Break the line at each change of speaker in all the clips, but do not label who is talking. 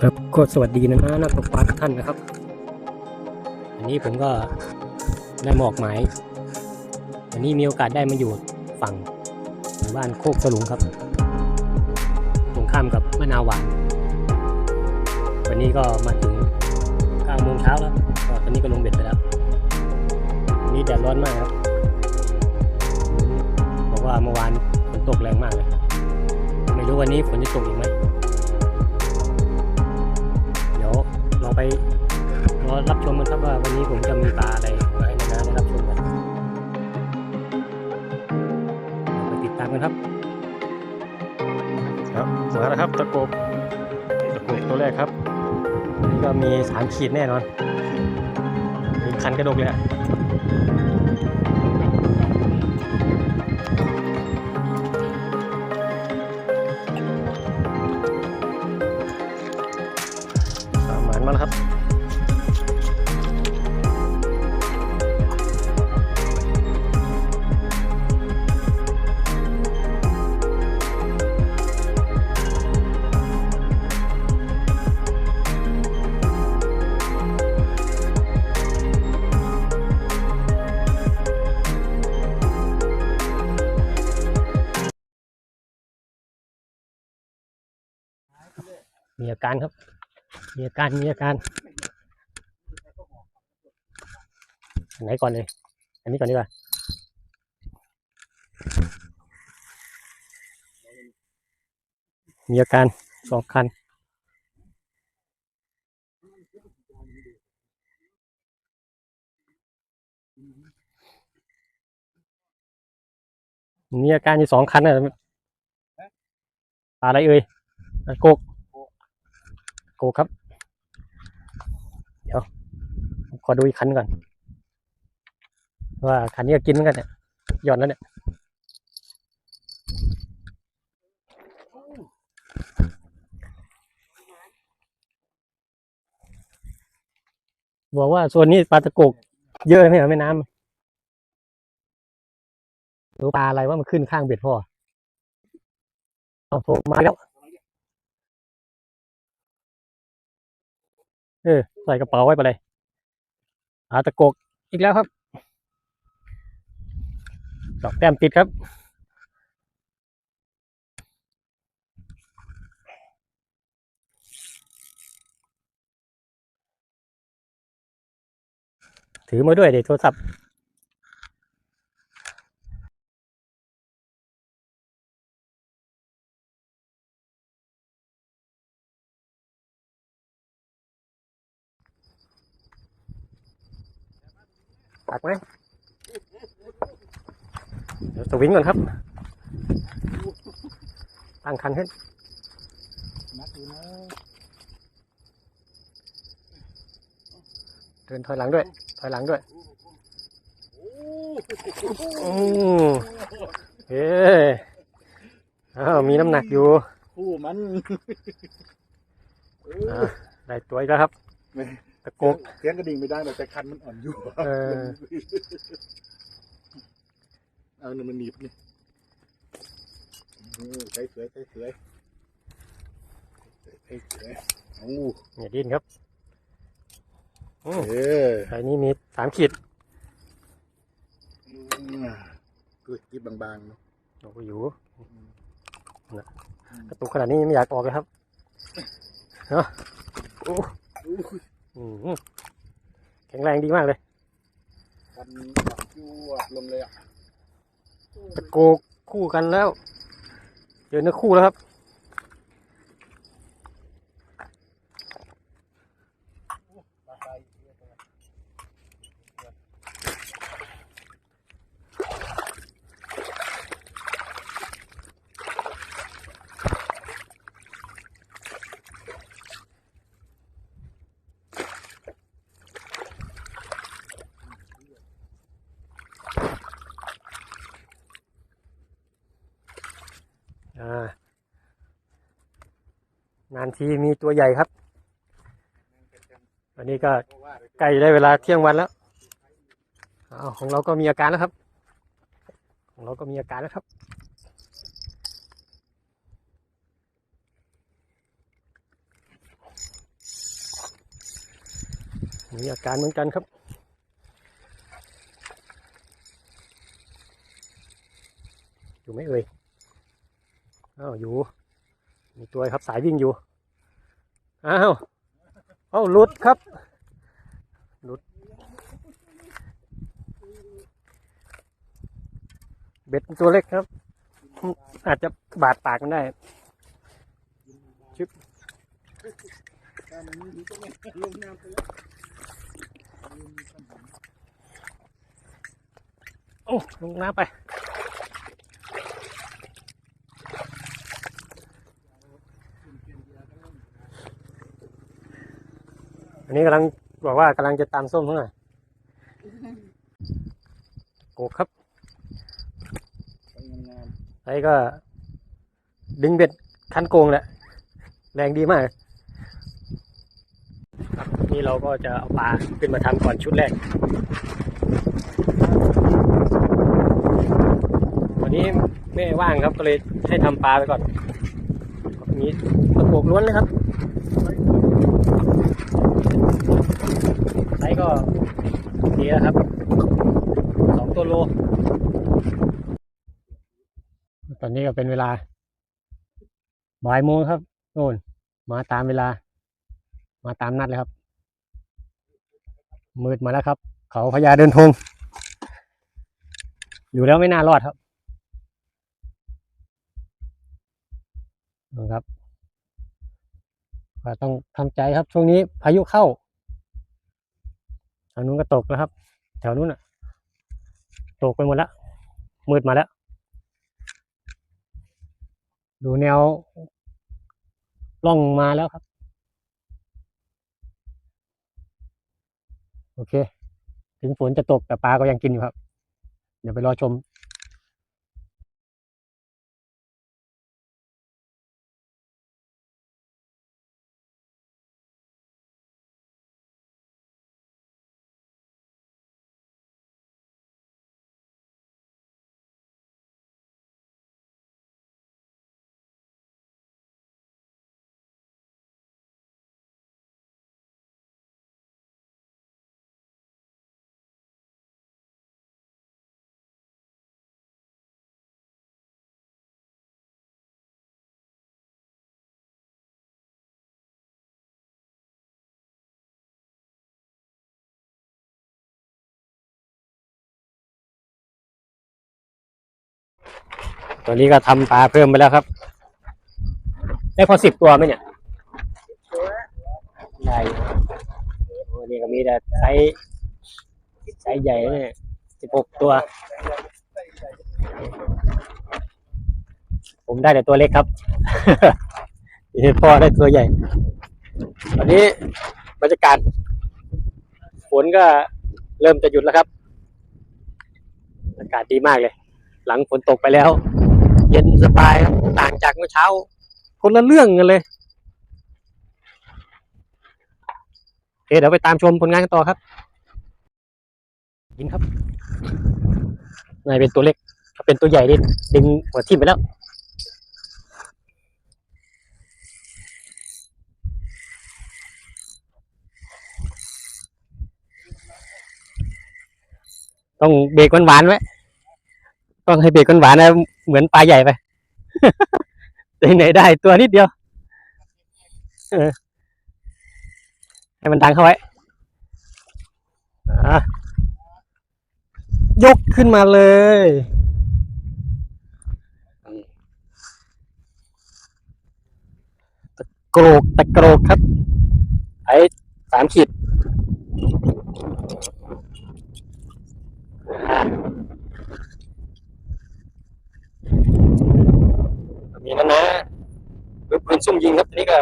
ครับก็สวัสดีนะนะนักตกปลาทุกท่านนะครับ อันนี้ผมก็ได้หมอกหมายวันนี้มีโอกาสได้มาอยู่ฝั่งหมู่บ้านโคกสลุงครับ ตรงข้ามกับมะนาวหวานวันนี้ก็มาถึง9โมงเช้าแล้วก็ตอนนี้ก็ลงเบ็ดไปแล้วนนี้แดดร้อนมากครับบอกว่าเมื่อวานฝนตกแรงมากเลย ไม่รู้วันนี้ฝนจะตกอีกไหม ไปรอรับชมกันครับว่าวันนี้ผมจะมีปลาอะไรมาให้นานาได้รับชมกันไปติดตามกันครับ ครับมาแล้วครับตะกบตะกบตัวแรกครับนี่ก็มีสามขีดแน่นอนมีคันกระดกเลยอะ มีอาการครับ มีอาการ มีอาการ อันไหนก่อนเลย อันนี้ก่อนดีกว่ามีอาการสองคัน มีอาการอยู่สองคันนะปลาอะไรเอ่ยโกก โกครับ เดี๋ยวขอดูอีกคันก่อน ว่าคันนี้ก็กินกันเนี่ยหย่อนแล้วเนี่ยบอกว่าส่วนนี้ปลาตะกกเยอะไหมเหรอแม่น้ำรู้ปลาอะไรว่ามันขึ้นข้างเบ็ดพ่อเอาผมมาแล้ว เออ ใส่กระเป๋าไว้ไปเลย หาตะโกกอีกแล้วครับ ดอกแต้มติดครับถือมาด้วยเดี๋ยวโทรศัพท์ ตักไหมเดี๋ยวสวิงก่อนครับ ตั้งคันขึ้น
นักอยู่นะ
เดินถอยหลังด้วย ถอยหลังด้วยอืมเฮ้อ้าวมีน้ำหนักอยู่
คู่มัน
อ่าได้ตัวอีกแล้วครับ
ไม่
ตะโกก
เสียงกระดิ่งไม่ได้แต่คันมันอ่อนอยู่
เออ
เอาเนี่ยมันหนีบนี่โอ้ใช้เสือใช้เสือใช้เสือโอ้
อย่าดิ้นครับอืม
เออ
ไอ้นี่มีสามขีด
ตัวจิบบางๆเนาะ
โอ้โหอยู่นะกระตุกขนาดนี้ไม่อยากออกเลยครับเนาะโอ้
อู้
อืม แข็งแรงดีมากเลย
คันจับยวดลงเลยอะ
ตะโกกคู่กันแล้ว เจอเนื้อคู่แล้วครับ นานทีมีตัวใหญ่ครับ วันนี้ก็ใกล้ได้เวลาเที่ยงวันแล้วอของเราก็มีอาการแล้วครับ ของเราก็มีอาการแล้วครับ มีอาการเหมือนกันครับอยู่ไหมเอ่ยอ้าวอยู่ มีตัวครับสายวิ่งอยู่ อ้าวเอ้าหลุดครับหลุด เบ็ดตัวเล็กครับ อาจจะบาดปากมันได้
ถ้ามันมีอยู่ตรงนี้ลงน้ำไปแล้ว
โอ้ลงน้ำไป อันนี้กำลังบอกว่ากำลังจะตามส้มเท่าไหร่โกกครับ
ไปงาม
ไอ้ก็ ดึงเบ็ดคันโกงแหละ แรงดีมากนี่เราก็จะเอาปลาขึ้นมาทำก่อนชุดแรก วันนี้ไม่ว่างครับก็เลยให้ทำปลาไปก่อนมีตะโกกล้วนเลยครับไซ ส์ก็ดีแล้วครับสองตัวโล ตอนนี้ก็เป็นเวลาบ่ายโมงครับโน่นมาตามเวลา มาตามนัดเลยครับ มืดมาแล้วครับ เขาพญาเดินทง อยู่แล้วไม่น่ารอดครับนะครับต้องทำใจครับช่วงนี้พายุเข้าางนู้นก็ตกแล้วครับ แถวนู้นอะ ตกไปหมดแล้วมืดมาแล้ว ดูแนวล่องมาแล้วครับ โอเค ถึงฝนจะตกแต่ปลาก็ยังกินอยู่ครับ เดี๋ยวไปรอชม ตอนนี้ก็ทำปลาเพิ่มไปแล้วครับ ได้พอสิบตัวไหมเนี่ยได้โอ้นี่ก็มีแต่ไซส์ไซส์ใหญ่นะเนี่ยสิบหกตัว ผมได้แต่ตัวเล็กครับพ่อได้ตัวใหญ่ตอนนี้บรรยากาศฝนก็เริ่มจะหยุดแล้วครับ อากาศดีมากเลย หลังฝนตกไปแล้ว เย็นสบายครับต่างจากเมื่อเช้า คนละเรื่องกันเลยโอเคเดี๋ยวไปตามชมผลงานกันต่อครับยิงครับนายเป็นตัวเล็กถ้าเป็นตัวใหญ่นี่ดึงหัวทิ่มไปแล้วต้องเบรกหวานๆไว้ ต้องให้เบรกหวานนะเหมือนปลาใหญ่ไป ไหนได้ตัวนิดเดียว เออ ให้มันดังเข้าไว้ยกขึ้นมาเลยตะโกรกตะโกรกครับไอ้สามขีด อะมีนะนะปืนปืนซุ่มยิงครับอันนี้ก็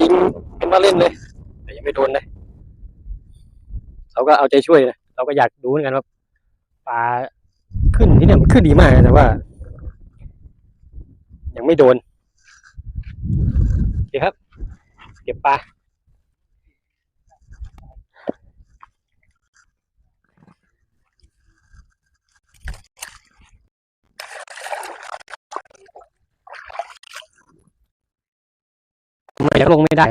ยิงเป็นว่าเล่นเลย แต่ยังไม่โดนเลยเราก็เอาใจช่วยนะเราก็อยากดูเหมือนกันว่าปลาขึ้นที่เนี่ยมันขึ้นดีมากนะแต่ว่า ยังไม่โดนโอเคครับ เก็บปลา งไม่ได้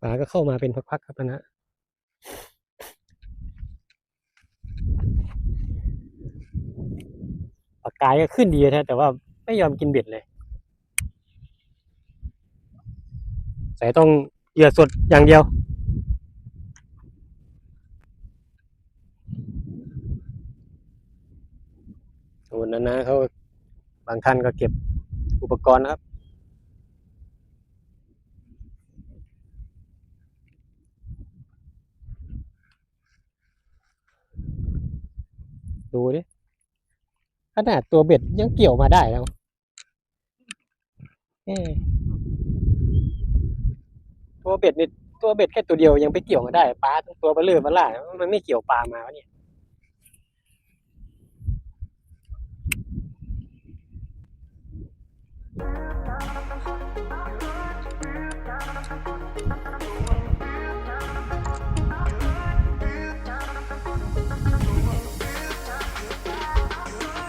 ป่าก็เข้ามาเป็นพักๆครับนะปากกายก็ขึ้นดีนะแต่ว่าไม่ยอมกินเบ็ดเลยใส่ต้องเหยื่อสดอย่างเดียววันนั้นนะเขา บางท่านก็เก็บอุปกรณ์นะครับ ดูดิขนาดตัวเบ็ดยังเกี่ยวมาได้แล้วตัวเบ็ดนี่ตัวเบ็ดแค่ตัวเดียวยังไปเกี่ยวมาได้ปลาทั้งตัวเบลเลอร์เบล่ามันไม่เกี่ยวปลามาวะเนี่ย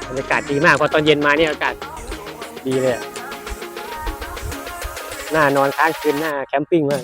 บรรยากาศดีมากพอตอนเย็นมาเนี่ยอากาศดีเลยน่านอนค้างคืนหน้าแคมปิ้งมาก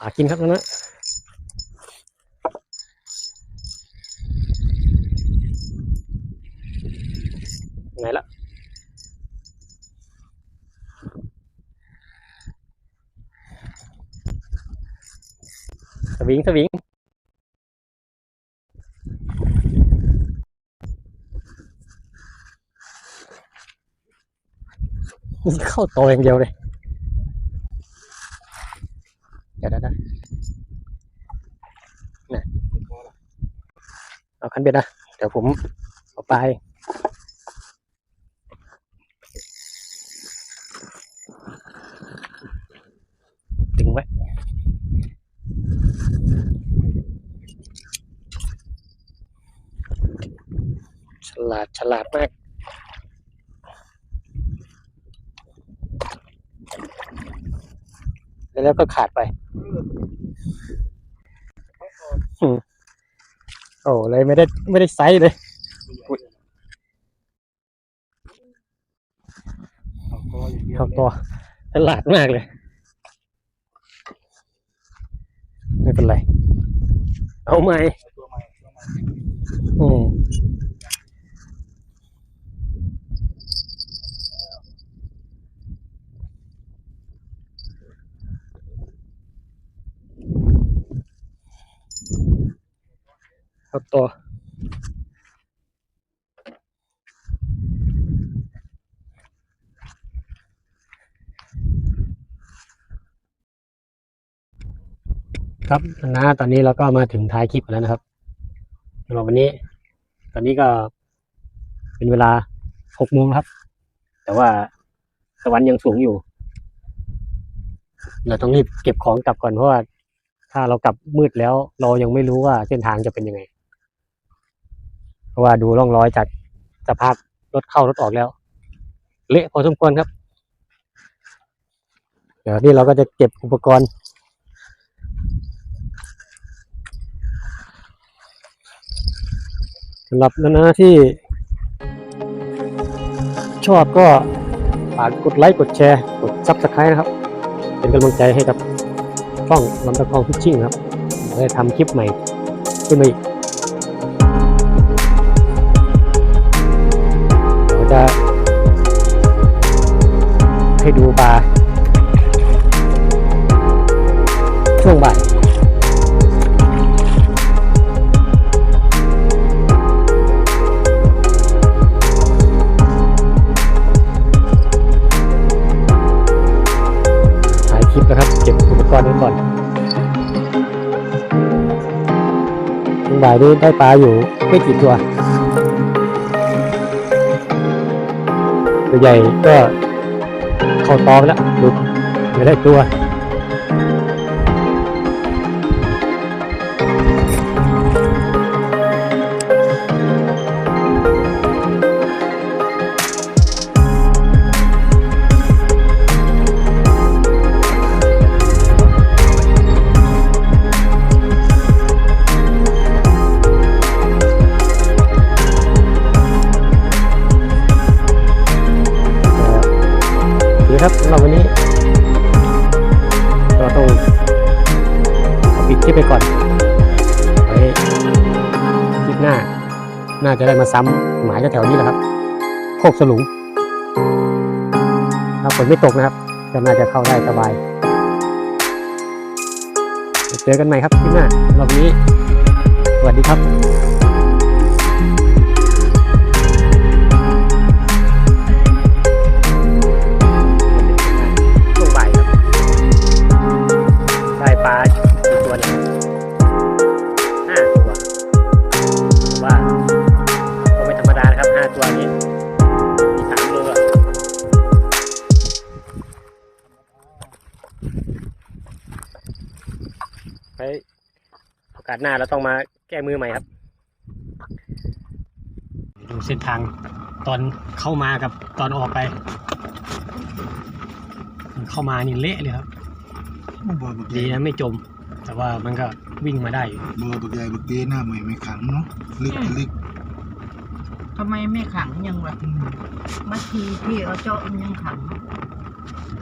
เลยปลากินครับนะไงละสวิงสวิงเข้าตัวอย่างเดียวเลย เดี๋ยวเดี๋ยวเดี๋ยวนี่เอาคันเบ็ดนะ เดี๋ยวผมเอาไปดึงไว้ฉลาดฉลาดมากแล้วก็ขาดไป โอ้เลยไม่ได้ไม่ได้ไซส์เลย
เอบตัว
ข้าตัวฉลาดมากเลย ไม่เป็นไร เอาไหม
เอาตัวใหม่ตัวใหม่
ครับต่อครับนะตอนนี้เราก็มาถึงท้ายคลิปแล้วนะครับสำหรับวันนี้ ตอนนี้ก็เป็นเวลาหกโมงครับ แต่ว่าตะวันยังสูงอยู่ เราต้องรีบเก็บของกลับก่อนเพราะว่าถ้าเรากลับมืดแล้ว เรายังไม่รู้ว่าเส้นทางจะเป็นยังไง เพราะว่าดูร่องรอยจากสภาพรถเข้ารถออกแล้ว เละพอสมควรครับ เดี๋ยวนี้เราก็จะเก็บอุปกรณ์ สำหรับนานาที่ ชอบก็ฝากกดไลค์กดแชร์ กดซับสไครต์นะครับ เป็นกำลังใจให้กับช่องลำตะคองฟิชชิ่งครับได้ทำคลิปใหม่ขึ้นมาอีก ดูปลา ช่วงบ่ายถ่ายคลิปนะครับ เก็บอุปกรณ์ไว้ก่อนช่วงบ่ายนี้ได้ปลาอยู่ไม่กี่ตัวตัวใหญ่ก็ เข้าตอไปแล้วหลุดไม่ได้ตัว จะได้มาซ้ำหมายแถวนี้แหละครับ โคกสลุงถ้าฝนไม่ตกนะครับก็น่าจะเข้าได้สบาย เจอกันใหม่ครับคลิปหน้ารอบนี้ สวัสดีครับ โอกาสหน้าเราต้องมาแก้มือใหม่ครับ ดูเส้นทางตอนเข้ามากับตอนออกไป เข้ามานี่เละเลยครับ
บ่บัก
ดี
ใหญ่
นะไม่จม แต่ว่ามันก็วิ่งมาได้อยู่
บ่บักใหญ่บักเต้หน้าใหม่ไม่ขังเนาะลึกลึก
ทำไมไม่ขังยังวะมาทีที่เอาเจาะมันยังขัง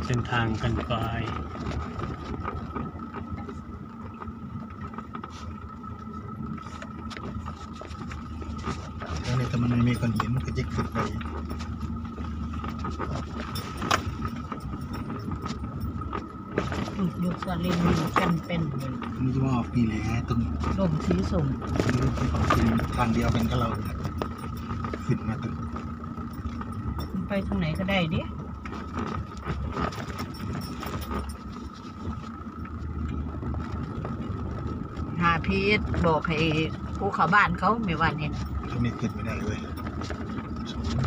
เส้นทางกันไป
แล้วเนี่ยถ้ามันไม่มีก้อนหินมันก็จะขึ้นไป
อืมอยู่สลินอยู่กันเป็นเลย
มันจะมาออกนี่แหละตรง
ลมสีส้ม
นี้ที่เขาขึ้นทางเดียวกันกับเราเนี่ยขึ้นมาตรง
มันไปทางไหนก็ได้ดิหาพีทบอกให้ผู้เข้าบ้านเขาไม่ว่าเนี่ ย
ตรงนี้ขึ้นไม่ได้เลย
สูง
เร